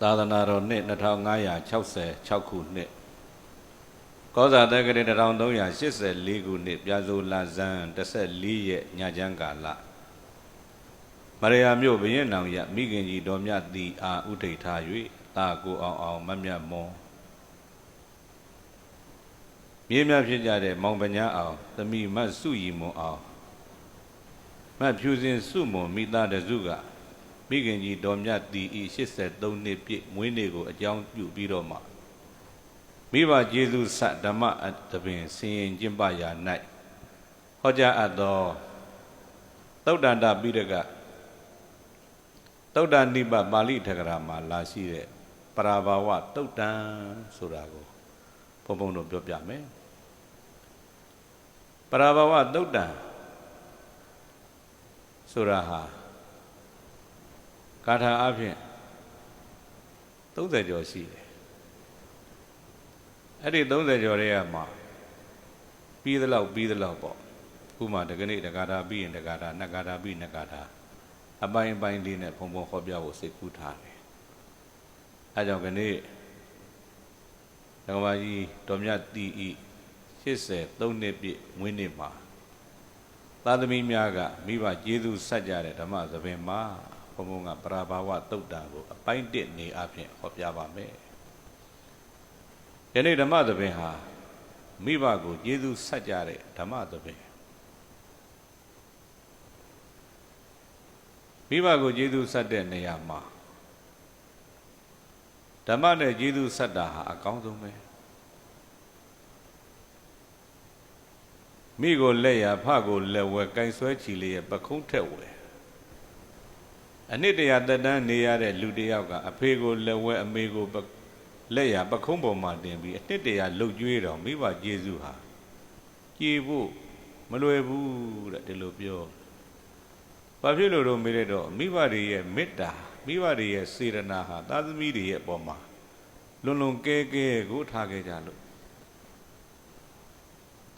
သာသနာတော်နှစ်2566ခုနှစ်ကောဇာတက္ကရာ1384ခုနှစ်ပြာဇိုလဇန်14ရက်ညချမ်းကာလမရယာမြို့ဘရင်နောင်ရမိခင်ကြီးတော်မြတ်တီအာဥထိတ်ထား၍တာကိုအောင်အောင်မတ်မြတ်မွန်မြေမြဖြစ်ကြတဲ့မောင်ပညာအောင်သမိမတ်စုရီမွန်အောင်မတ်ဖြူစင်စုမွန်မိသားတစုက မိခင်ကြီးတော်မြတ်တီဤ83နှစ်ပြည့်မွေးနေ့ကိုအကြောင်းပြုပြီးတော့မှမိဘကျေးဇူးဆဓမ္မအတပင်ဆင်ရင်ကျင့်ပရာ၌ဟောကြားအပ်သောသုတ်တန္တပိရကသုတ်တန်နိပပါဠိထကရာမှာလာရှိတဲ့ပရာဘာဝသုတ်တန်ဆိုတာကိုဘုံဘုံတို့ပြောပြမယ်ပရာဘာဝသုတ်တန်ဆိုတာဟာ ကာထာအဖြစ်30ကျော်ရှိတယ်အဲ့ဒီ30ကျော်တွေကမှပြီးသလောက်ပြီးသလောက်ပေါ့ခုမှတကနေ့တကာထာပြီးရင်တကာထာနှစ်ကာထာပြီးနှစ်ကာထာအပိုင်းအပိုင်းလေးနဲ့ဘုံဘုံဟောပြဖို့စိတ်ကူးထားတယ်အဲကြောင့်ကနေ့ဓမ္မကြီးတော်မြတ်တီဤ83နှစ်ပြည့်ဝင်းနေ့မှာသာသမီများကမိဘကျေးဇူးဆက်ကြတဲ့ဓမ္မသဘင်မှာ ဘုံဘုံကပရာဘာဝတုတ်တံကိုအပိုင်းတစ်နေအဖြစ်ဟောပြပါမယ်။ယနေ့ဓမ္မသဘင်ဟာမိဘကိုကျေးဇူးဆက်ကြတဲ့ဓမ္မသဘင်မိဘကိုကျေးဇူးဆက်တဲ့နေရာမှာဓမ္မနဲ့ကျေးဇူးဆက်တာဟာအကောင်းဆုံးပဲမိကိုလက်ရဖကိုလက်ဝဲကင်ဆွဲချီလေးရဲ့ပခုံးထက်ဝဲ အနှစ်တရာတက်တန်းနေရတဲ့လူတစ်ယောက်ကအဖေကိုလက်ဝဲအမေကိုလက်ရပခုံးပေါ်မှာတင်ပြီးအနှစ်တရာလှုပ်ကြွေးတော်မိဘကျေးဇူးဟာကြည်ဖို့မလွယ်ဘူးတဲ့ဒီလိုပြောဘာဖြစ်လို့တော့မေးရတော့မိဘတွေရဲ့မေတ္တာမိဘတွေရဲ့စေရနာဟာသာသမီတွေရဲ့အပေါ်မှာလွန်လွန်ကဲကဲကိုထားခဲ့ကြလို့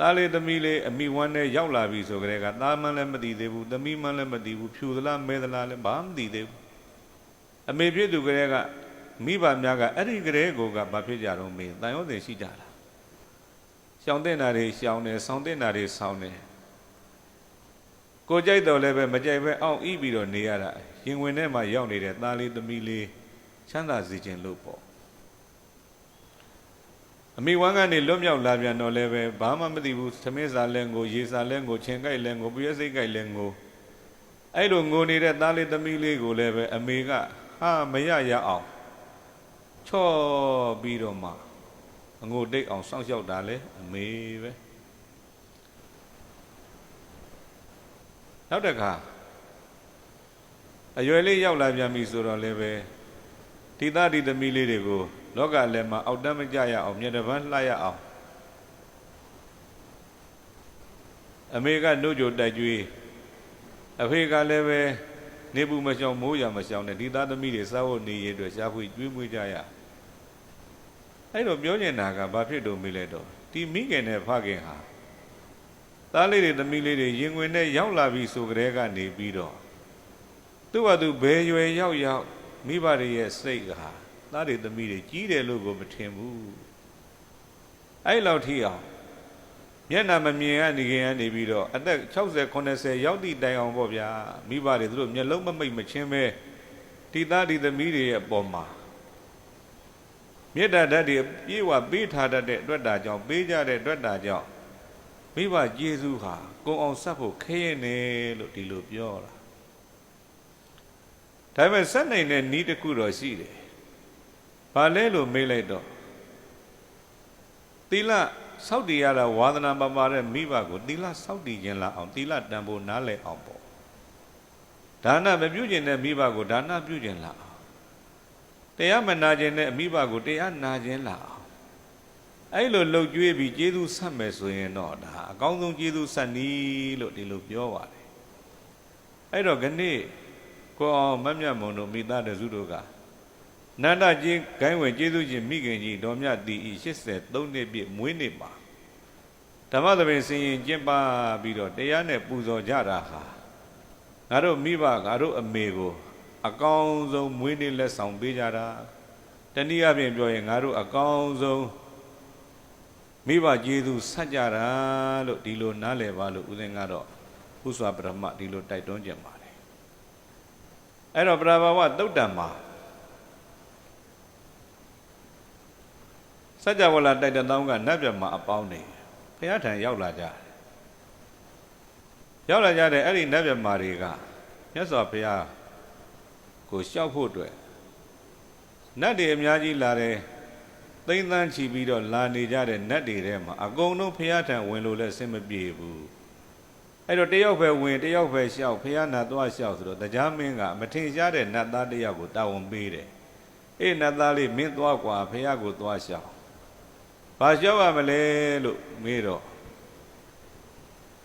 သားလေးသမီးလေးအမိဝမ်းနဲ့ရောက်လာပြီဆိုကြတဲ့ကသားမန်းလည်းမသိသေးဘူးသမီးမန်းလည်းမသိဘူးဖြူသလားမဲသလားလည်းဘာမှမသိသေးဘူးအမေဖြစ်သူကြတဲ့ကမိဘများကအဲ့ဒီကြတဲ့ကိုကဘာဖြစ်ကြတော့မေးတန်ရောတင်ရှိကြတာရှောင်တဲ့နာတွေရှောင်တယ်ဆောင်းတဲ့နာတွေဆောင်းတယ်ကိုကြိုက်တော့လည်းပဲမကြိုက်ပဲအောင့်ဤပြီးတော့နေရတာရင်ဝင်ထဲမှာရောက်နေတဲ့သားလေးသမီးလေးချမ်းသာစေခြင်းလို့ပေါ့ အမိဝမ်းကနေလွတ်မြောက်လာပြန်တော့လည်းပဲဘာမှမသိဘူးသမင်းစာလဲငိုရေစာလဲငိုချင်ကြိုက်လဲငိုပြည့်စိတ်ကြိုက်လဲငိုအဲ့လိုငိုနေတဲ့သားလေးသမီးလေးကိုလည်းပဲအမေကဟာမရရအောင်ချော့ပြီးတော့မှအငိုတိတ်အောင်စောင့်ရှောက်တာလေအမေပဲနောက်တစ်ခါအရွယ်လေးရောက်လာပြန်ပြီဆိုတော့လည်းပဲဒီသားဒီသမီးလေးတွေကို လောကလည်းမှာအောက်တမ်းမကြရအောင်မြေတပန်းလှရအောင်အမေကနှုတ်ကြတိုက်ကြွေးအဖေကလည်းပဲနေဘူးမရှောင်မိုးရမရှောင်နဲ့ဒီသားသမီးတွေစားဖို့နေရအတွက်ရှားဖွေကျွေးမွေးကြရအဲ့တော့ပြောနေတာကဘာဖြစ်လို့မေးလဲတော့ဒီမိခင်နဲ့ဖခင်ဟာသားလေးတွေသမီးလေးတွေရင်ဝင်နဲ့ရောက်လာပြီဆိုကြတဲ့ကနေပြီးတော့သူ့ဘာသူဘယ်ရွယ်ရောက်ရောက်မိဘတွေရဲ့စိတ်ကဟာ သားတွေသမီးတွေကြီးတယ်လို့ကိုမထင်ဘူးအဲ့လောက်ထိအောင်မျက်နှာမမြင်ရနေခင်ကနေပြီးတော့အသက်60 80ရောက်သည့်တိုင်အောင်ပေါ့ဗျာမိဘတွေသူတို့မျက်လုံးမမိတ်မချင်းပဲဒီသားဒီသမီးတွေရဲ့အပေါ်မှာမေတ္တာဓာတ်တွေပြေဝပေးထားတတ်တဲ့အတွက်တာကြောင့်ပေးကြတဲ့အတွက်တာကြောင့်မိဘကျေးဇူးဟာကုံအောင်ဆက်ဖို့ခဲရင်နေလို့ဒီလိုပြောတာဒါပေမဲ့ဆက်နိုင်တဲ့ဤတစ်ခုတော့ရှိတယ် ဘာလဲလို့မေးလိုက်တော့သီလစောက်တည်ရတာဝါသနာပပါတဲ့မိဘကိုသီလစောက်တည်ခြင်းလာအောင်သီလတန်ဖိုးနားလည်အောင်ပေါ့ဒါနမပြုခြင်းတဲ့မိဘကိုဒါနပြုခြင်းလာအောင်တရားမနာခြင်းတဲ့အမိဘကိုတရားနာခြင်းလာအောင်အဲ့လိုလှုပ်ကြွေးပြီးကျေးဇူးဆက်မယ်ဆိုရင်တော့ဒါအကောင်းဆုံးကျေးဇူးဆက်နီးလို့ဒီလိုပြောပါတယ်အဲ့တော့ခဏိကိုအောင်မမြတ်မုံတို့မိသားစုတို့က နန္ဒကြီးဂိုင်းဝင်ကျေးဇူးရှင်မိခင်ကြီးတော်မြတ်တီဤ83နှစ်ပြည့်မွေးနေ့မှာဓမ္မသဘင်ဆင်ရင်ကျင့်ပါပြီးတော့တရားနဲ့ပူဇော်ကြတာဟာငါတို့မိဘငါတို့အမေကို အကောင်းဆုံးမွေးနေ့လက်ဆောင်ပေးကြတာတနည်းအားဖြင့်ပြောရင်ငါတို့အကောင်းဆုံးမိဘကျေးဇူးဆက်ကြတာလို့ဒီလိုနားလည်ပါလို့ဦးဇင်းကတော့ဥစွာပရမဒီလိုတိုက်တွန်းကြပါတယ်အဲ့တော့ပရဘာဝတုတ်တံမှာ စัจ java လာတိုက်တဲ့တောင်းကနတ်ပြတ်မှာအပေါင်းနေဘုရားထံရောက်လာကြတယ်ရောက်လာကြတဲ့အဲ့ဒီနတ်ပြတ်မာတွေကမြတ်စွာဘုရားကိုရှောက်ဖို့အတွက်နတ်တွေအများကြီးလာတယ်သိမ့်သန်းချီပြီးတော့လာနေကြတဲ့နတ်တွေထဲမှာအကုန်လုံးဘုရားထံဝင်လို့လည်းအဆင်မပြေဘူးအဲ့တော့တယောက်ပဲဝင်တယောက်ပဲရှောက်ဘုရားနာသွားရှောက်ဆိုတော့တရားမင်းကမထင်ရှားတဲ့နတ်သားတယောက်ကိုတာဝန်ပေးတယ်အေးနတ်သားလေးမင်းသွားกว่าဘုရားကိုသွားရှောက် ဘာလျှောက်ရမလဲလို့မေးတော့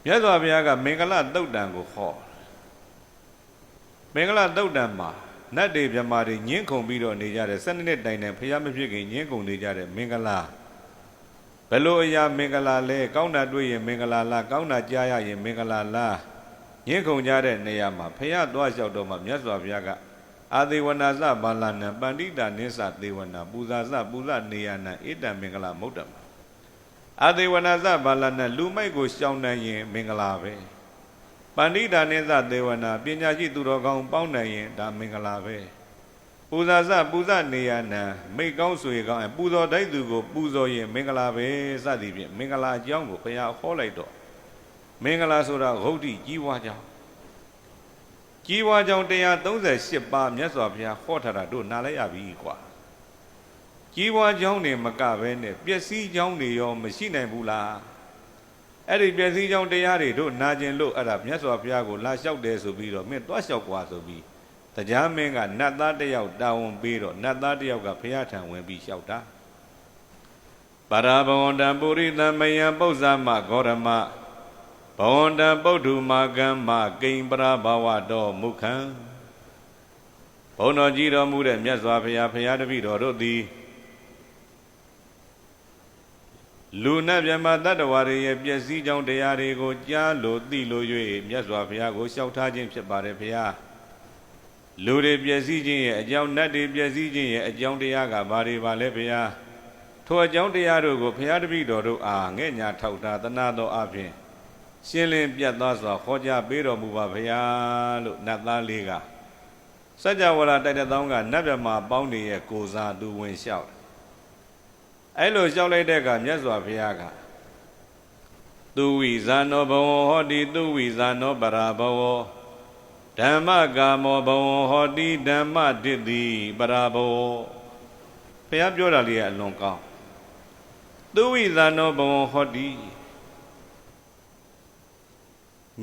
မြတ်စွာဘုရားကမင်္ဂလတုတ်တံကိုဟောမင်္ဂလတုတ်တံမှာနတ်တွေမြမာတွေညင်းခုန်ပြီးတော့နေကြတယ်၁၂နှစ်တိုင်တိုင်ဘုရားမဖြစ်ခင်ညင်းခုန်နေကြတယ်မင်္ဂလာဘယ်လိုအရာမင်္ဂလာလဲကောင်းတာတွေ့ရင်မင်္ဂလာလားကောင်းတာကြားရရင်မင်္ဂလာလားညင်းခုန်ကြတဲ့နေရာမှာဘုရားသွားလျှောက်တော့မှမြတ်စွာဘုရားက အာသေဝနာစဘာလနံပန္တိတာနိစ္စသေဝနာပူဇာစပူဇနေယနာဣတံမင်္ဂလာမုဒ္ဒမအာသေဝနာစဘာလနံလူမိုက်ကိုရှောင်နိုင်ရင်မင်္ဂလာပဲပန္တိတာနိစ္စသေဝနာပညာရှိသူတော်ကောင်းပေါင်းနိုင်ရင်ဒါမင်္ဂလာပဲပူဇာစပူဇနေယနာမိတ်ကောင်းဆွေကောင်းပူဇော်တိုက်သူကိုပူဇော်ရင်မင်္ဂလာပဲစသည်ဖြင့်မင်္ဂလာအကြောင်းကိုဘုရားဟောလိုက်တော့မင်္ဂလာဆိုတာဂုတ်တိကြီးဝါကြောင်း ကြီးဝါကြောင်း138ပါးမြတ်စွာဘုရားဟောထားတာတို့နားလဲရပြီကွာကြီးဝါကြောင်းနေမကပဲနဲ့ပျက်စီးကြောင်းတွေရောမရှိနိုင်ဘူးလားအဲ့ဒီပျက်စီးကြောင်းတရားတွေတို့နာကျင်လို့အဲ့ဒါမြတ်စွာဘုရားကိုလာလျှောက်တယ်ဆိုပြီးတော့မင်းတွားလျှောက်ကွာဆိုပြီးတရားမင်းကနတ်သားတစ်ယောက်တာဝန်ပေးတော့နတ်သားတစ်ယောက်ကဘုရားထံဝင်ပြီးလျှောက်တာပါရဘဝန္တံပုရိသမယံပု္ပ္ပဇမဂေါရမ ဘဝန္တံပုဒ္ဓုမာကံမကိဉ္ပရာဘဝတော်မုခံဘုန်းတော်ကြီးတော်မူတဲ့မြတ်စွာဘုရားဘုရားတပည့်တော်တို့သည်လူနဲ့မြမတတ္တဝါတွေရဲ့ပျက်စီးကြောင်းတရားတွေကိုကြားလို့သိလို့၍မြတ်စွာဘုရားကိုလျှောက်ထားခြင်းဖြစ်ပါတယ်ဘုရားလူတွေပျက်စီးခြင်းရဲ့အကြောင်းနတ်တွေပျက်စီးခြင်းရဲ့အကြောင်းတရားကဘာတွေပါလဲဘုရားထိုအကြောင်းတရားတို့ကိုဘုရားတပည့်တော်တို့အားငဲ့ညာထောက်တာတနာတော်အပြင် ရှင်းလင်းပြတ်သားစွာဟောကြားပေးတော်မူပါဘုရားလို့နတ်သားလေးကစัจ java လာတိုက်တဲ့တောင်းကနတ်မြမာပေါင်းနေရဲ့ကိုစားသူဝင်လျှောက်အဲ့လိုလျှောက်လိုက်တဲ့အခါမြတ်စွာဘုရားကသူဝိဇာနောဘဝဟောတိသူဝိဇာနောပရာဘဝဓမ္မကာမောဘဝဟောတိဓမ္မတစ္တိပရာဘဝဘုရားပြောတာလေးကအလွန်ကောင်းသူဝိဇာနောဘဝဟောတိ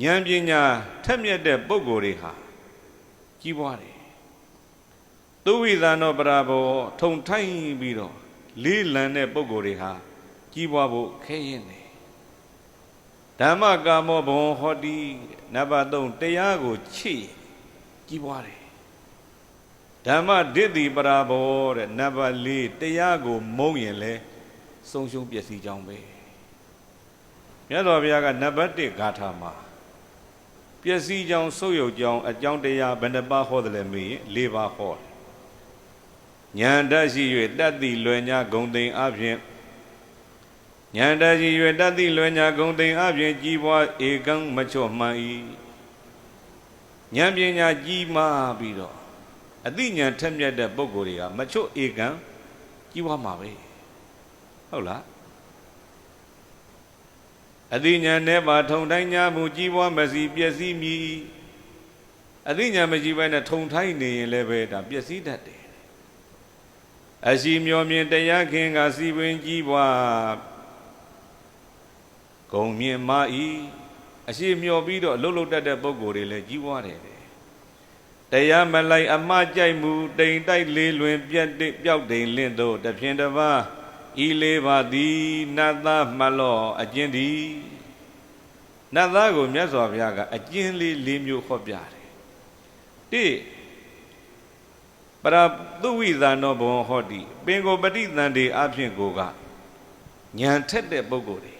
ဉာဏ်ပညာထက်မြက်တဲ့ပုဂ္ဂိုလ်တွေဟာကြီးပွားတယ်သူဝိဇာနောပရာဘောထုံထိုင်းပြီးတော့လေးလံတဲ့ပုဂ္ဂိုလ်တွေဟာကြီးပွားဖို့ခဲရင်တယ်ဓမ္မကာမောဘဝဟောတိနံပါတ်3တရားကိုချစ်ကြီးပွားတယ်ဓမ္မဒိဋ္ဌိပရာဘောတဲ့နံပါတ်4တရားကိုမုံရင်လဲဆုံးရှုံးပျက်စီးကြောင်းပဲမြတ်စွာဘုရားကနံပါတ်1ဂါထာမှာ ပျက်စီးကြောင်းဆုပ်ယုပ်ကြောင်းအကြောင်းတရားဘယ်နှပါဟောတယ်လဲမေးရင်၄ပါးဟောတယ်ဉာဏ်တတ်ရှိ၍တတ်သိလွယ်ညာဂုံသိမ်အပြင်ဉာဏ်တတ်ရှိ၍တတ်သိလွယ်ညာဂုံသိမ်အပြင်ကြီးပွားဧကံမချော့မှန်၏ဉာဏ်ပညာကြီးမားပြီးတော့အသိဉာဏ်ထက်မြက်တဲ့ပုဂ္ဂိုလ်တွေကမချော့ဧကံကြီးပွားမှာပဲဟုတ်လား အသိဉာဏ်နဲ့ပါထုံတိုင်းညာမှုကြီးပွားမစီပျက်စီးမည်အသိဉာဏ်မကြီးပဲနဲ့ထုံထိုင်းနေရင်လည်းပဲဒါပျက်စီးတတ်တယ်အရှိမျောမြင်တရားခင်ကစီပင်ကြီးပွားဂုံမြင်မဤအရှိမျောပြီးတော့လှုပ်လှုပ်တတ်တဲ့ပုံကိုယ်တွေလည်းကြီးပွားတယ်တရားမလိုက်အမှားကြိုက်မှုတိမ်တိုက်လေးလွင်ပြက်တိပျောက်တိမ်လင့်တို့တဖြင်တပါး ဤလေးပါသည်နတ်သားမှလောအကျဉ်သည်နတ်သားကိုမြတ်စွာဘုရားကအကျဉ်လေး၄မျိုးဟောပြတယ်တိပရသုဝိဇာနောဘဝဟောတိပင်ကိုပฏิသန္တိအဖြစ်ကိုကညံထက်တဲ့ပုဂ္ဂိုလ်တွေ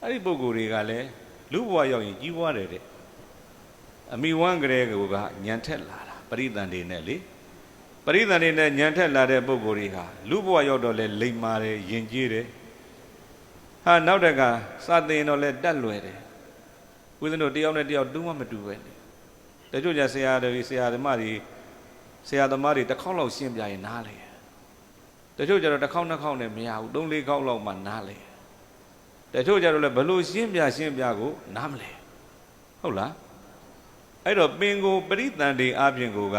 အဲ့ဒီပုဂ္ဂိုလ်တွေကလည်းလူဘဝရောက်ရင်ကြီးပွားတယ်တဲ့အမိဝမ်းကလေးကညံထက်လာတာပရိသန္တိနဲ့လေ ပရိသတ်တွေနဲ့ညံထက်လာတဲ့ပုံကိုယ်တွေဟာလူဘဝရောက်တော့လဲလိမ္မာတယ်ယဉ်ကျေးတယ်ဟာနောက်တကစာသင်တော့လဲတက်လွယ်တယ်ဦးဇင်းတို့တယောက်နဲ့တယောက်တူးမှမတူပဲလေတချို့ကြဆရာတွေဆရာသမားတွေဆရာသမားတွေတစ်ခေါက်လောက်ရှင်းပြရင်နားလေတချို့ကြတော့တစ်ခေါက်နှစ်ခေါက်နဲ့မရဘူးသုံးလေးခေါက်လောက်မှနားလေတချို့ကြတော့လဲဘလို့ရှင်းပြရှင်းပြကိုနားမလဲဟုတ်လားအဲ့တော့ပင်ကိုပရိသန်တွေအပြင်ကိုက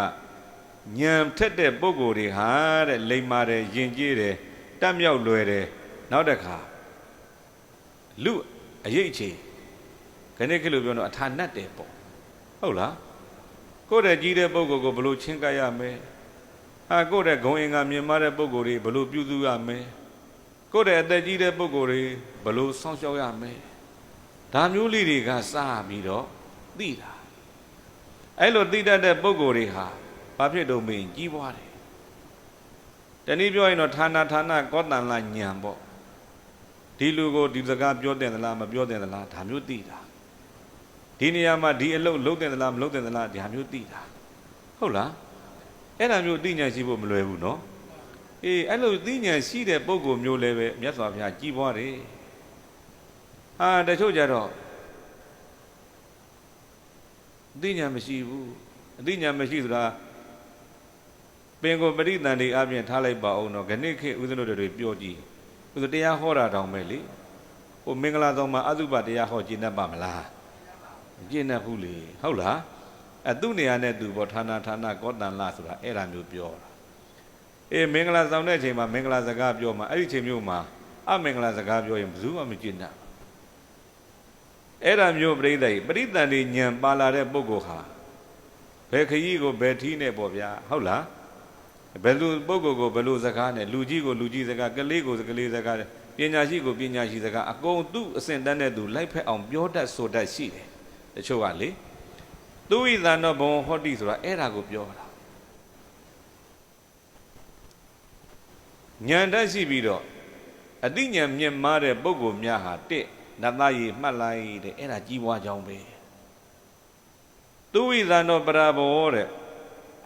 ညံထက်တဲ့ပုံကိုယ်တွေဟာတဲ့လိမ္မာတယ်ယဉ်ကျေးတယ်တတ်မြောက်လွယ်တယ်နောက်တစ်ခါလူအရေးချေခဏခေတ်လိုပြောတော့အထာနတ်တယ်ပေါ့ဟုတ်လားကိုယ့်တဲ့ကြီးတဲ့ပုံကိုယ်ကိုဘလို့ချင်းကပ်ရမယ်ဟာကိုယ့်တဲ့ဂုံအင်္ဂါမြင်မာတဲ့ပုံကိုယ်တွေဘလို့ပြုစုရမယ်ကိုယ့်တဲ့အသက်ကြီးတဲ့ပုံကိုယ်တွေဘလို့စောင့်ရှောက်ရမယ်ဒါမျိုးလေးတွေကစပြီးတော့သိတာအဲ့လိုသိတတ်တဲ့ပုံကိုယ်တွေဟာ ဘာဖြစ်တော့မင်းကြီးပွားတယ်တနည်းပြောရင်တော့ဌာနဌာနကောတန်လာညံပေါ့ဒီလူကိုဒီစကားပြောတဲ့သလားမပြောတဲ့သလားဒါမျိုးသိတာဒီနေရာမှာဒီအလုပ်လုပ်တဲ့သလားမလုပ်တဲ့သလားဒါမျိုးသိတာဟုတ်လားအဲ့ဒါမျိုးသိဉာဏ်ရှိဖို့မလွယ်ဘူးနော်အေးအဲ့လိုသိဉာဏ်ရှိတဲ့ပုံကိုမျိုးလည်းပဲမြတ်စွာဘုရားကြီးပွားတယ်ဟာတချို့ကြတော့သိဉာဏ်မရှိဘူးအသိဉာဏ်မရှိဆိုတာ ပင်ကိုပရိသန်တွေအပြင်ထားလိုက်ပါအောင်တော့ခဏိခေဥဒ္ဒနတွေပြောကြည့်ဥဒ္ဒတရားဟောတာတောင်ပဲလေဟိုမင်္ဂလာဆောင်မှာအသုဘတရားဟောကျင့်တတ်ပါမလားမကျင့်တတ်ဘူးလေဟုတ်လားအဲသူ့နေရာနဲ့သူပေါ့ဌာနဌာနကောတန်လဆိုတာအဲ့ဒါမျိုးပြောတာအေးမင်္ဂလာဆောင်တဲ့အချိန်မှာမင်္ဂလာစကားပြောမှာအဲ့ဒီချိန်မျိုးမှာအမင်္ဂလာစကားပြောရင်ဘယ်သူမှမကျင့်တတ်အဲ့ဒါမျိုးပြိဿကြီးပရိသန်တွေညံပါလာတဲ့ပုဂ္ဂိုလ်ဟာဘယ်ခရီးကိုဘယ်ထီးနဲ့ပေါ့ဗျာဟုတ်လား ဘယ်လိုပုဂ္ဂိုလ်ကိုဘယ်လိုစကားနဲ့လူကြီးကိုလူကြီးစကားကလေးကိုကလေးစကားပညာရှိကိုပညာရှိစကားအကုန်သူ့အစဉ်တန်းတဲ့သူလိုက်ဖက်အောင်ပြောတတ်ဆိုတတ်ရှိတယ်တချို့ကလေသူဣသံတော့ဘုံဟောတိဆိုတာအဲ့ဒါကိုပြောတာဉာဏ်တတ်ရှိပြီးတော့အတိညာဏ်မြင့်မားတဲ့ပုဂ္ဂိုလ်များဟာတစ်နတ်သားကြီးမှတ်လိုက်တဲ့အဲ့ဒါကြီးပွားကြောင်းပဲသူဣသံတော့ပရာဘောတဲ့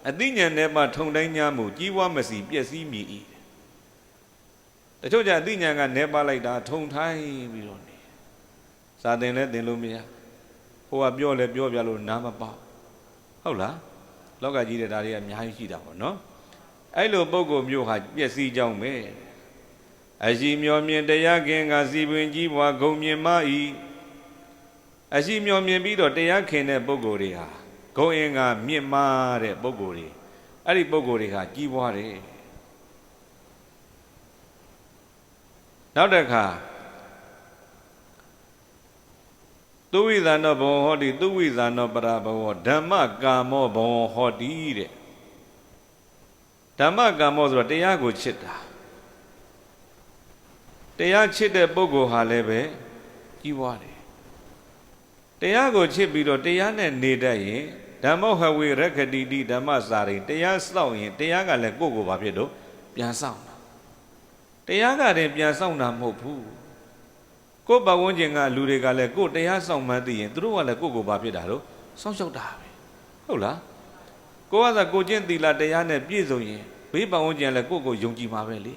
အတိညာဏ်နဲ့မှထုံတိုင်းညာမှုကြီးပွားမစီပျက်စီးမြည်၏တချို့ကြအတိညာဏ်ကနေပါလိုက်တာထုံထိုင်းပြီးတော့နေစာသင်လည်းသင်လို့မရဟိုကပြောလဲပြောပြလို့နားမပေါဟုတ်လားလောကကြီးတဲ့ဒါတွေကအများကြီးရှိတာပေါ့နော်အဲ့လိုပုံကိုမျိုးဟာပျက်စီးကြောင်းပဲအရှိမျောမြင်တရားခင်ကစီပွင်ကြီးဘွားဂုံမြင်မ၏အရှိမျောမြင်ပြီးတော့တရားခင်တဲ့ပုံကိုယ်တွေဟာ ဂုံအင်ကမြင့်မားတဲ့ပုံကိုယ်တွေအဲ့ဒီပုံကိုယ်တွေဟာကြီးပွားတယ်နောက်တစ်ခါသူဝိဇာနောဘဝဟောတိသူဝိဇာနောပရဘဝဓမ္မကာမောဘဝဟောတိတဲ့ဓမ္မကာမောဆိုတာတရားကိုချစ်တာတရားချစ်တဲ့ပုဂ္ဂိုလ်ဟာလည်းပဲကြီးပွားတယ် တရားကိုချစ်ပြီးတော့တရားနဲ့နေတတ်ရင်ဓမ္မဟဝေရခတိတိဓမ္မစာရိတရားစောင့်ရင်တရားကလည်းကိုယ့်ကိုယ်ဘာဖြစ်တော့ပြန်စောင့်တာတရားကတည်းပြန်စောင့်တာမဟုတ်ဘူးကိုယ့်ဘဝန်းကျင်ကလူတွေကလည်းကိုယ်တရားစောင့်မှန်းသိရင်သူတို့ကလည်းကိုယ့်ကိုယ်ဘာဖြစ်တာတော့စောင့်ရှောက်တာပဲဟုတ်လားကိုယ်ကသာကိုကျင့်သီလတရားနဲ့ပြည့်စုံရင်ဘေးဘဝန်းကျင်လည်းကိုယ့်ကိုယုံကြည်မှာပဲလေ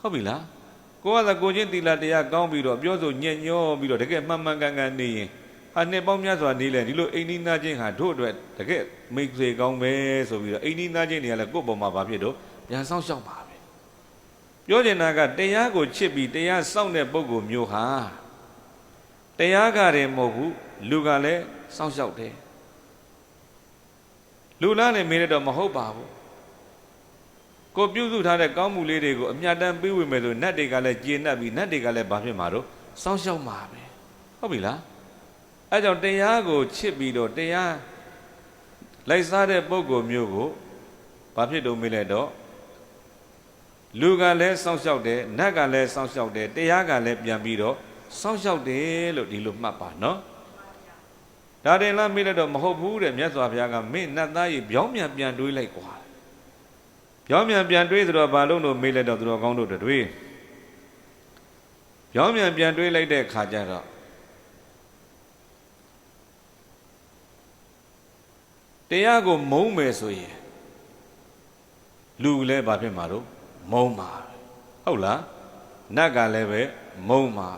ဟုတ်ပြီလားကိုယ်ကသာကိုကျင့်သီလတရားကောင်းပြီးတော့ပြောဆိုညံ့ညောပြီးတော့တကယ်မှန်မှန်ကန်ကန်နေရင် ဟာနှစ်ပေါင်းများစွာနေလဲဒီလိုအိန္ဒိနာချင်းဟာတို့အတွက်တကယ်မိတ်ဆွေကောင်းပဲဆိုပြီးတော့အိန္ဒိနာချင်းတွေကလည်းကိုယ့်ပုံမှာဘာဖြစ်တော့ပြန်ဆောင်ရှောက်ပါပဲပြောချင်တာကတရားကိုချစ်ပြီးတရားစောင့်တဲ့ပုဂ္ဂိုလ်မျိုးဟာတရားကတည်းမဟုတ်ဘူးလူကလည်းစောင့်ရှောက်တယ်လူလားနဲ့မေးရတော့မဟုတ်ပါဘူးကိုပြုစုထားတဲ့ကောင်းမှုလေးတွေကိုအမြတ်တမ်းပေးဝေမယ်ဆိုနတ်တွေကလည်းကျေနပ်ပြီးနတ်တွေကလည်းဘာဖြစ်မှာတော့စောင့်ရှောက်မှာပဲဟုတ်ပြီလား အဲကြောင့်တရားကိုချစ်ပြီးတော့တရားလိုက်စားတဲ့ပုဂ္ဂိုလ်မျိုးကိုဘာဖြစ်တော့မေးလိုက်တော့လူကလည်းစောင့်ရှောက်တယ်နတ်ကလည်းစောင့်ရှောက်တယ်တရားကလည်းပြန်ပြီးတော့စောင့်ရှောက်တယ်လို့ဒီလိုမှတ်ပါနော်ဒါတင်လားမေးလိုက်တော့မဟုတ်ဘူးတဲ့မြတ်စွာဘုရားကမင်းနတ်သားကြီးပြောင်းပြန်ပြန်တွေးလိုက်ကွာပြောင်းပြန်ပြန်တွေးဆိုတော့ဘာလို့လို့မေးလိုက်တော့သူတော်ကောင်းတို့တွေးပြောင်းပြန်ပြန်တွေးလိုက်တဲ့ခါကျတော့ တရားကိုမုံမယ်ဆိုရင်တလူလည်းဘာဖြစ်မှာတော့မုံမှာဟုတ်လားနတ်ကလည်းပဲမုံမှာ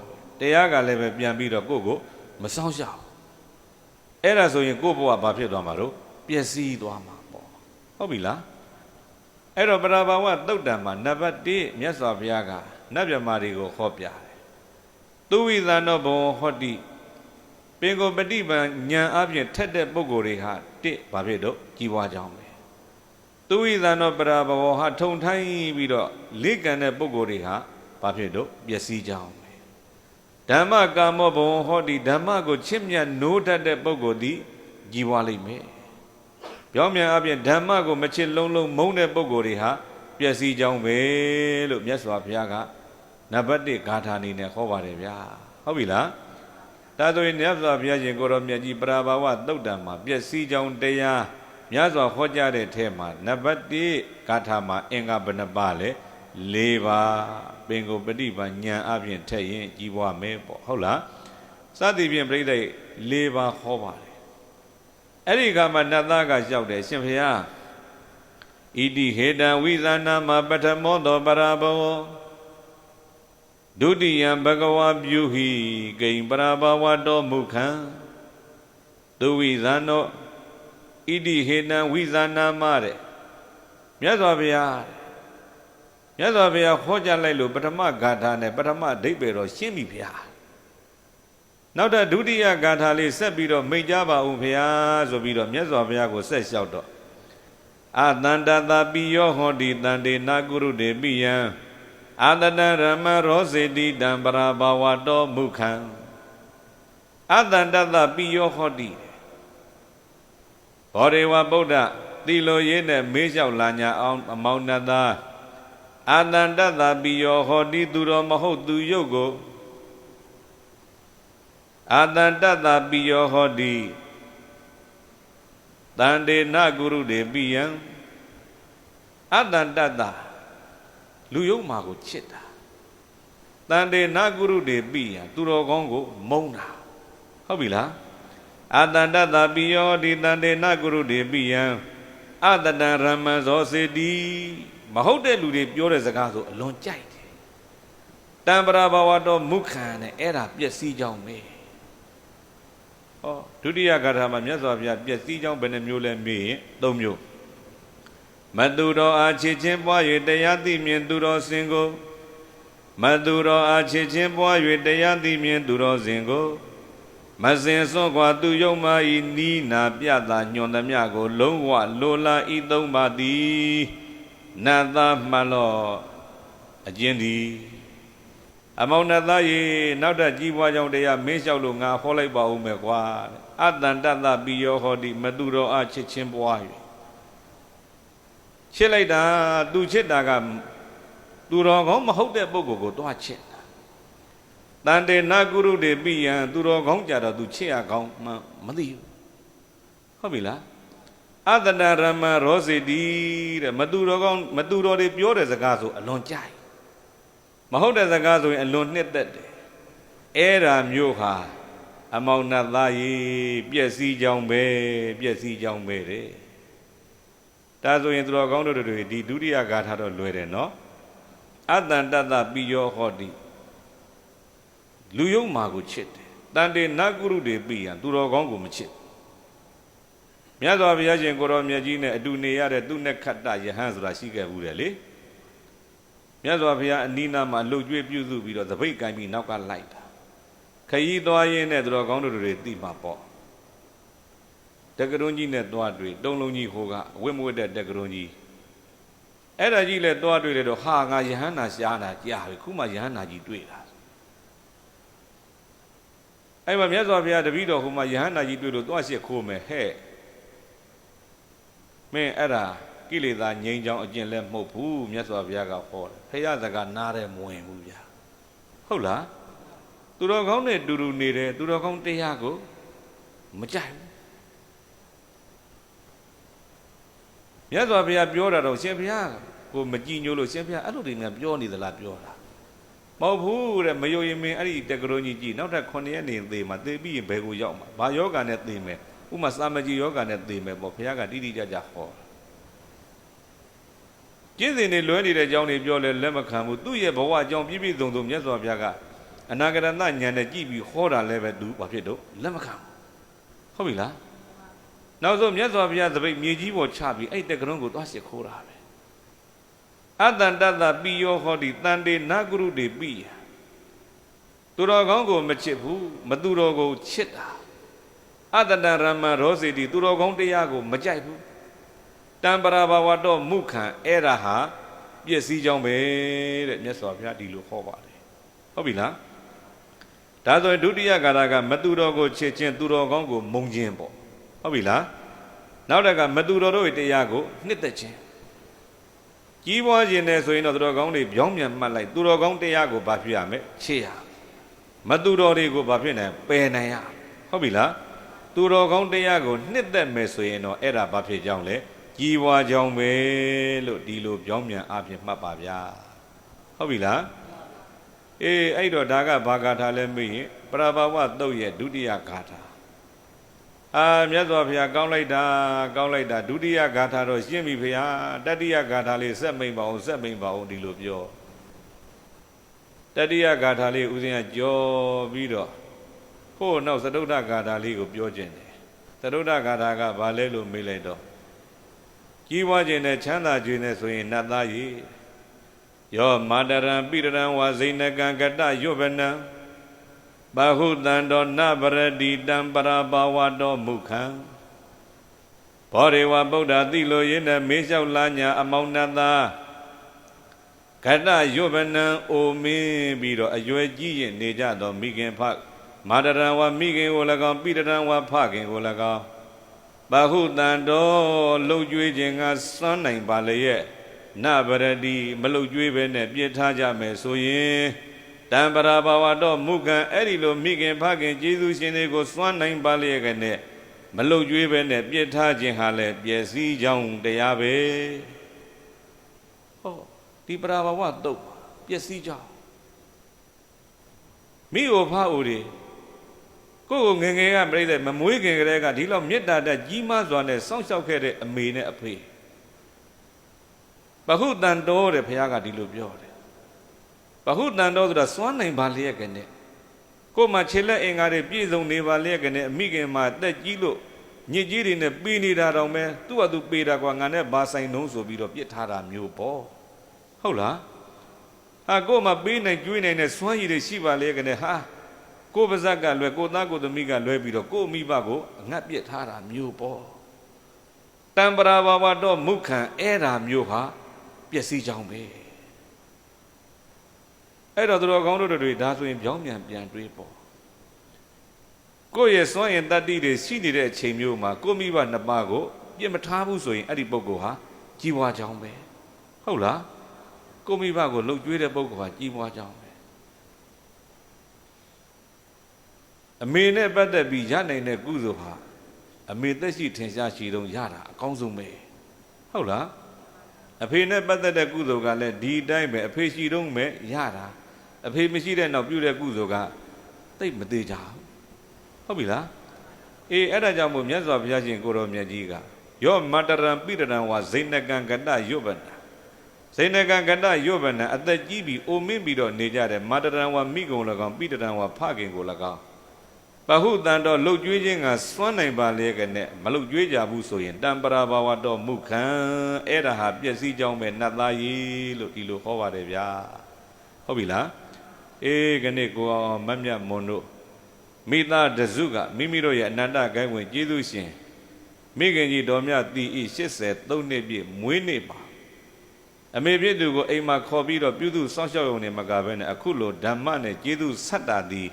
တရားကလည်းပဲပြန်ပြီးတော့ကိုယ့်ကိုမဆောင်ရှောက်အဲ့ဒါဆိုရင်ကိုယ့်ဘဝဘာဖြစ်သွားမှာတော့ပျက်စီးသွားမှာပေါ့ဟုတ်ပြီလားအဲ့တော့ပရဘာဝတုတ်တံမှာနံပါတ်1မြတ်စွာဘုရားကနတ်မြမာတွေကိုဟောပြတယ်သူဝိသန္တောဘဝဟောတိပင်ကိုပฏิပံဉာဏ်အပြင်ထက်တဲ့ပုဂ္ဂိုလ်တွေဟာ တစ်ဘာဖြစ်တော့ကြီးပွားကြောင်းပဲသူဝိသန္တောပရဘဝဟာထုံထိုင်းပြီးတော့လေကံတဲ့ပုဂ္ဂိုလ်တွေဟာဘာဖြစ်တော့ပျက်စီးကြောင်းပဲဓမ္မကာမောဘဝဟောတိဓမ္မကိုချစ်မြတ်နိုးတတ်တဲ့ပုဂ္ဂိုလ်သည်ကြီးပွားလိမ့်မယ်ပြောင်းပြန်အပြင်ဓမ္မကိုမချစ်လုံးလုံးမုန်းတဲ့ပုဂ္ဂိုလ်တွေဟာပျက်စီးကြောင်းပဲလို့မြတ်စွာဘုရားကနံပါတ်1ဂါထာအနေနဲ့ဟောပါတယ်ဗျာဟုတ်ပြီလား ဒါဆိုရင်မြတ်စွာဘုရားရှင်ကိုရောမြတ်ကြီးပရာဘာဝသုတ်တံမှာပျက်စီးကြောင်းတရားမြတ်စွာဟောကြားတဲ့ထဲမှာနံပါတ်1ဂါထာမှာအင်္ဂါဘယ်နှပါလဲ၄ပါးပင်ကိုပฏิပန်ဉာဏ်အပြင်ထက်ရင်ကြီးပွားမယ်ပေါ့ဟုတ်လားစသည်ဖြင့်ပြိဋိ၄ပါးဟောပါတယ်အဲ့ဒီကမှနတ်သားကလျှောက်တယ်ရှင်ဘုရားဣတိဟေတံဝိသနာမပထမောသောပရာဘော ဒုတိယံဘဂဝါပြုဟိဂိံပရာဘဝတောမုခံသူဝိသံသောဣတိဟေတံဝိသနာမတဲ့မြတ်စွာဘုရားမြတ်စွာဘုရားခေါ်ကြလိုက်လို့ပထမဂါထာနဲ့ပထမအဓိပ္ပာယ်တော့ရှင်းပြီဗျာနောက်တော့ဒုတိယဂါထာလေးဆက်ပြီးတော့မိတ်ကြပါဦးဘုရားဆိုပြီးတော့မြတ်စွာဘုရားကိုဆက်လျှောက်တော့အတန္တတပိယောဟောတိတန္တေနာကုရုတေပိယံ အာတတရမရောစေတိတံပရာဘာဝတောမုခံအတန္တတပိယောဟောတိဘောရေဝဗုဒ္ဓသီလိုရေးနဲ့မေးလျှောက်လာညာအောင်အမောင်နတအာတန္တတပိယောဟောတိသူတော်မဟုတ်သူယုတ်ကိုအာတန္တတပိယောဟောတိတန္တေနဂုရုတေပိယံအတန္တတ လူယုံမာကိုချစ်တာတန်တေနဂုရုတေပိယံသူတော်ကောင်းကိုမုန်းတာဟုတ်ပြီလားအတန္တတပိယောဒီတန်တေနဂုရုတေပိယံအတတံရမံဇောစေတိမဟုတ်တဲ့လူတွေပြောတဲ့စကားဆိုအလွန်ကြိုက်တယ်တံပရာဘဝတော်မုခံနဲ့အဲ့ဒါပျက်စီးကြောင်းပဲဟောဒုတိယဂါထာမှာမြတ်စွာဘုရားပျက်စီးကြောင်းဘယ်နှမျိုးလဲမေးရင်၃မျိုး မတုတော်အားချစ်ချင်းပွား၍တရားသိမြင်သူတော်စင်ကိုမတုတော်အားချစ်ချင်းပွား၍တရားသိမြင်သူတော်စင်ကိုမစင်စွန့်ခွာသူယုံမာဤနီးနာပြတာညွန်သမျှကို လုံးဝလိုလားဤသုံးပါသည်နတ်သားမှန်လောအကျဉ်းသည်အမောင်နတ်သားရေနောက်ထပ်ကြီးပွားကြောင်းတရားမင်းလျှောက်လို့ငါဟောလိုက်ပါဦးမယ်ကွာအတန်တတပိယောဟောတိမတုတော်အားချစ်ချင်းပွား၍ ချစ်လိုက်တာသူချစ်တာကသူတော်ကောင်းမဟုတ်တဲ့ပုဂ္ဂိုလ်ကိုတွားချစ်တာတန်တေနာကုရုတေပိယံသူတော်ကောင်းကြတော့သူချစ်ရကောင်းမှမသိဘူးဟုတ်ပြီလားအတတရမရောစေတီတဲ့မသူတော်ကောင်းမသူတော်တွေပြောတဲ့စကားဆိုအလွန်ကြိုက်မဟုတ်တဲ့စကားဆိုရင်အလွန်နှစ်သက်တယ်အဲ့ဒါမျိုးဟာအမောင်နတ်သားကြီးပြည့်စည်ကြောင်းပဲပြည့်စည်ကြောင်းပဲတဲ့ ဒါဆိုရင်သူတော်ကောင်းတို့တွေဒီဒုတိယဂါထာတော့လွယ်တယ်နော်အတန်တတပိယောဟောတိလူယုံမာကိုချစ်တယ်တန်တေနကုရုတွေပိယံသူတော်ကောင်းကိုမချစ်မြတ်စွာဘုရားရှင်ကိုရောမြတ်ကြီးနဲ့အတူနေရတဲ့သူနဲ့ခတ္တယဟန်ဆိုတာရှိခဲ့ဘူးတယ်လေမြတ်စွာဘုရားအနိနာမှာလှုပ်ကြွေးပြုစုပြီးတော့သပိတ်ကင်ပြီးနောက်ကလိုက်တာခရီးသွားရင်းနဲ့သူတော်ကောင်းတို့တွေသိမှာပေါ့ တက္ကရုံကြီးနဲ့သွားတွေ့တုံးလုံးကြီးဟိုကအဝတ်မဝတ်တဲ့တက္ကရုံကြီးအဲ့ဒါကြီးလဲသွားတွေ့တယ်တော့ဟာငါယဟန္တာရှားတာကြားပြီခုမှယဟန္တာကြီးတွေ့တာအဲ့မှာမြတ်စွာဘုရားတပည့်တော်ဟိုမှာယဟန္တာကြီးတွေ့လို့သွားရှိခိုးမယ်ဟဲ့မင်းအဲ့ဒါကိလေသာငြိမ်းချောင်းအကျင့်လဲမဟုတ်ဘူးမြတ်စွာဘုရားကဟောတယ်ဖရာစကားနားတယ်မဝင်ဘူးဗျာဟုတ်လားသူတော်ကောင်းနဲ့တူတူနေတယ်သူတော်ကောင်းတရားကိုမကြိုက်ဘူး မြတ်စွာဘုရားပြောတာတော့ရှင်ဘုရားကိုမကြည်ညိုလို့ရှင်ဘုရားအဲ့လိုတွေနဲ့ပြောနေသလားပြောတာမဟုတ်ဘူးတဲ့မယုံရင်မင်းအဲ့ဒီတက္ကရုံကြီးကြည်နောက်ထပ်9ရက်နေသေးမှာသေပြီးရင်ဘယ်ကိုရောက်မှာဘာယောဂာနဲ့သေမယ်ဥမာစာမကြီးယောဂာနဲ့သေမယ်ပေါ့ဘုရားကတိတိကျကျဟောတကျင့်စဉ်တွေလွဲနေတဲ့အကြောင်းတွေပြောလဲလက်မခံဘူးသူ့ရဲ့ဘဝအကြောင်းပြည့်ပြည့်စုံစုံမြတ်စွာဘုရားကအနာဂရဏဉာဏ်နဲ့ကြည့်ပြီးဟောတာလည်းပဲသူဘာဖြစ်တော့လက်မခံဘူးဟုတ်ပြီလား နောက်ဆုံးမြတ်စွာဘုရားသပိတ်မြေကြီးပေါ်ချပြီးအဲ့တက်ကရုံးကိုသွားစစ်ခိုးတာပဲအတ္တန္တတပိယောဟောတိတန်တေနဂရုတေပိယသူတော်ကောင်းကိုမချစ်ဘူးမသူတော်ကိုချစ်တာအတ္တတရမရောစေတိသူတော်ကောင်းတရားကိုမကြိုက်ဘူးတံပရာဘာဝတော့မုခံအဲ့ဒါဟာပြည့်စည်ကြောင်းပဲတဲ့မြတ်စွာဘုရားဒီလိုဟောပါတယ်ဟုတ်ပြီလားဒါဆိုရင်ဒုတိယကာရကမသူတော်ကိုချစ်ခြင်းသူတော်ကောင်းကိုမုံခြင်းပေါ့ ဟုတ်ပြီလားနောက်တက်ကမသူတော်တို့ရဲ့တရားကိုနှစ်သက်ခြင်းကြီးပွားခြင်းနဲ့ဆိုရင်တော့သူတော်ကောင်းတွေပြောင်းပြန်မှတ်လိုက်သူတော်ကောင်းတရားကိုဘာဖြစ်ရမလဲချစ်ရမသူတော်တွေကိုဘာဖြစ်နိုင်ပယ်နိုင်ရဟုတ်ပြီလားသူတော်ကောင်းတရားကိုနှစ်သက်မယ်ဆိုရင်တော့အဲ့ဒါဘာဖြစ်ကြောင်းလဲကြီးပွားကြောင်းပဲလို့ဒီလိုပြောင်းပြန်အဖြစ်မှတ်ပါဗျာဟုတ်ပြီလားအေးအဲ့တော့ဒါကဘာဂါထာလဲမေးရင်ပရဘာဝတုတ်ရဲ့ဒုတိယဂါထာ အာမြတ်စွာဘုရားကောင်းလိုက်တာကောင်းလိုက်တာဒုတိယဂါထာတော့ရှင်းပြီဖေဟာတတိယဂါထာလေးဆက်မိန်ပါအောင်ဆက်မိန်ပါအောင်ဒီလိုပြောတတိယဂါထာလေးဦးဇင်းကကြောပြီးတော့ဟိုးနောက်သတုဒ္ဓဂါထာလေးကိုပြောခြင်းတယ်သတုဒ္ဓဂါထာကဘာလဲလို့မေးလိုက်တော့ကြီးပွားခြင်းနဲ့ချမ်းသာခြင်းနဲ့ဆိုရင်နတ်သားကြီးယောမာတရံပိရံဝါဇိနကံကတယုဗနံ ဘာဟုတံတောနဗရတိတံပရာဘာဝတောမုခံဘောရေဝဗုဒ္ဓတိလိုရင်းနဲ့မေးလျှောက်လာညာအမောင်နတ်သားကတယုဗနံအိုမင်းပြီးတော့အရွယ်ကြီးရင်နေကြသောမိခင်ဖမာတရံဝမိခင်ကို၎င်းပိရံဝဖခင်ကို၎င်းဘာဟုတံတော်လှုပ်ကြွေးခြင်းကစွမ်းနိုင်ပါလေရဲ့နဗရတိမလှုပ်ကြွေးပဲနဲ့ပြစ်ထားကြမယ်ဆိုရင် တံပရာဘာဝတော့မုကံအဲ့ဒီလိုမိခင်ဖခင်ကျေးဇူးရှင်တွေကိုစွမ်းနိုင်ပါလေရဲ့နဲ့မလှုပ်ကြွေးပဲနဲ့ပြစ်ထားခြင်းဟာလည်းပျက်စီးကြောင်းတရားပဲဟောဒီပရာဘာဝတော့ပျက်စီးကြောင်းမိအိုဖအိုတွေကိုယ့်ကိုငယ်ငယ်ကပြိတဲ့မမွေးခင်ကလေးကဒီလောက်မေတ္တာတက်ကြီးမားစွာနဲ့စောင့်ရှောက်ခဲ့တဲ့အမေနဲ့အဖေဘဟုတန်တော်တဲ့ဘုရားကဒီလိုပြောတယ် ဘဟုတန်တော်ဆိုတာစွမ်းနိုင်ပါလျက်ကနဲ့ကိုယ်မှခြေလက်အင်္ဂါတွေပြည့်စုံနေပါလျက်ကနဲ့အမိခင်မှာတက်ကြီးလို့ညစ်ကြီးတွေနဲ့ပေးနေတာတောင်ပဲသူ့ဟာသူပေးတာကွာငါနဲ့ဘာဆိုင်နှုံးဆိုပြီးတော့ပြစ်ထားတာမျိုးပေါ့ဟုတ်လားဟာကိုယ်မှပေးနိုင်ကျွေးနိုင်တဲ့စွမ်းရည်တွေရှိပါလျက်ကနဲ့ဟာကိုပါဇက်ကလွယ်ကိုသားကိုသမီးကလွယ်ပြီးတော့ကိုမိဘကိုအငတ်ပြစ်ထားတာမျိုးပေါ့တံပရာဘာဝတော့မုခံအဲ့ဒါမျိုးဟာပျက်စီးကြောင်းပဲ အဲ့တော့သူတော်ကောင်းတို့တွေဒါဆိုရင်ပြောင်းပြန်ပြန်တွေးပေါ့ကိုယ့်ရဲ့စွန့်ရင်တတ္တိတွေရှိနေတဲ့အချိန်မျိုးမှာကိုမိဘနှစ်ပါးကိုပြစ်မထားဘူးဆိုရင်အဲ့ဒီပုဂ္ဂိုလ်ဟာကြီးပွားကြောင်းပဲဟုတ်လားကိုမိဘကိုလှုပ်ကြွေးတဲ့ပုဂ္ဂိုလ်ဟာကြီးပွားကြောင်းအမေနဲ့ပတ်သက်ပြီးရနိုင်တဲ့ကုသိုလ်ဟာအမေသက်ရှိထင်ရှားရှိတုံးရတာအကောင်းဆုံးပဲဟုတ်လားအဖေနဲ့ပတ်သက်တဲ့ကုသိုလ်ကလည်းဒီတိုင်းပဲအဖေရှိတုံးပဲရတာ အဖေမရှိတဲ့နောက်ပြုတဲ့ကုသိုလ်ကတိတ်မသေးကြဘူးဟုတ်ပြီလားအေးအဲ့ဒါကြောင့်မို့မြတ်စွာဘုရားရှင်ကိုတော်မြတ်ကြီးကယောမတရံပိရံဝါဇိနကံကတယုပနာဇိနကံကတယုပနာအသက်ကြီးပြီးအိုမင်းပြီးတော့နေကြတယ်မတရံဝါမိကုံ၎င်းပိတရံဝါဖခင်ကို၎င်းပဟုတန်တော်လှုပ်ကြွေးခြင်းကစွမ်းနိုင်ပါလေကနဲ့မလှုပ်ကြွေးကြဘူးဆိုရင်တံပရာဘာဝတော်မုခံအဲ့ဒါဟာပျက်စီးကြောင်းပဲနတ်သားကြီးလို့ဒီလိုဟောပါတယ်ဗျာဟုတ်ပြီလား အေးခဏကိုမတ်မြတ်မွန်တို့မိသားတစုကမိမိတို့ရဲ့အနန္တဂိုင်းဝင်ကျေးဇူးရှင်မိခင်ကြီးတော်မြတ်တည်ဤ83နှစ်ပြည့်မွေးနေ့ပါအမေဖြစ်သူကိုအိမ်မှာခေါ်ပြီးတော့ပြုစုစောင့်ရှောက်ရုံနဲ့မကဘဲနဲ့အခုလိုဓမ္မနဲ့ကျေးဇူးဆက်တာသည်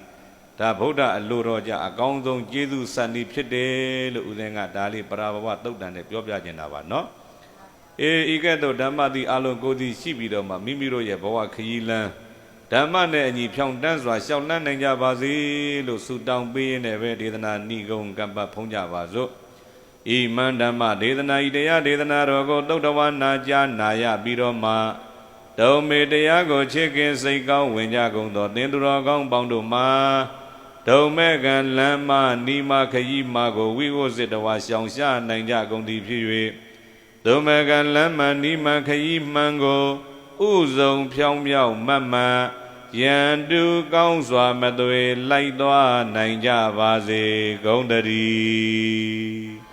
ဒါဗုဒ္ဓအလိုတော်ကြအကောင်းဆုံးကျေးဇူးစံဒီဖြစ်တယ်လို့ဦးဇင်းကဒါလေးပရာဘဝတုတ်တန်နဲ့ပြောပြခြင်းတာပါနော်အေးဤကဲ့သို့ဓမ္မတိအလုံးကိုယ်စီရှိပြီးတော့မှမိမိတို့ရဲ့ဘဝခရီးလမ်း ဓမ္မနဲ့အညီဖြောင်းတန်းစွာရှောက်လန်းနိုင်ကြပါစေလို့ဆုတောင်းပေးရင်းနဲ့ပဲဒေသနာဏိဂုံကပ္ပဖုံးကြပါစို့ဤမန္ဓမ္မဒေသနာဤတရားဒေသနာတော်ကိုတုတ်တဝနာကြားနာရပြီးတော့မှဒုံမေတရားကိုချစ်ခင်စိတ်ကောင်းဝင်ကြကုန်သောသင်သူတော်ကောင်းပေါင်းတို့မှာဒုံမဲ့ကံလမ်းမနီမခရီးမကိုဝိဝုစစ်တဝါရှောင်ရှားနိုင်ကြကုန်သည်ဖြစ်၍သုံးမကလမ်းမနိမခยีမှန်ကိုဥဇုံဖြောင်းမြောက်မတ်မတ် ယံတူကောင်းစွာမသွေလိုက်သွားနိုင်ကြပါစေဂုံတည်း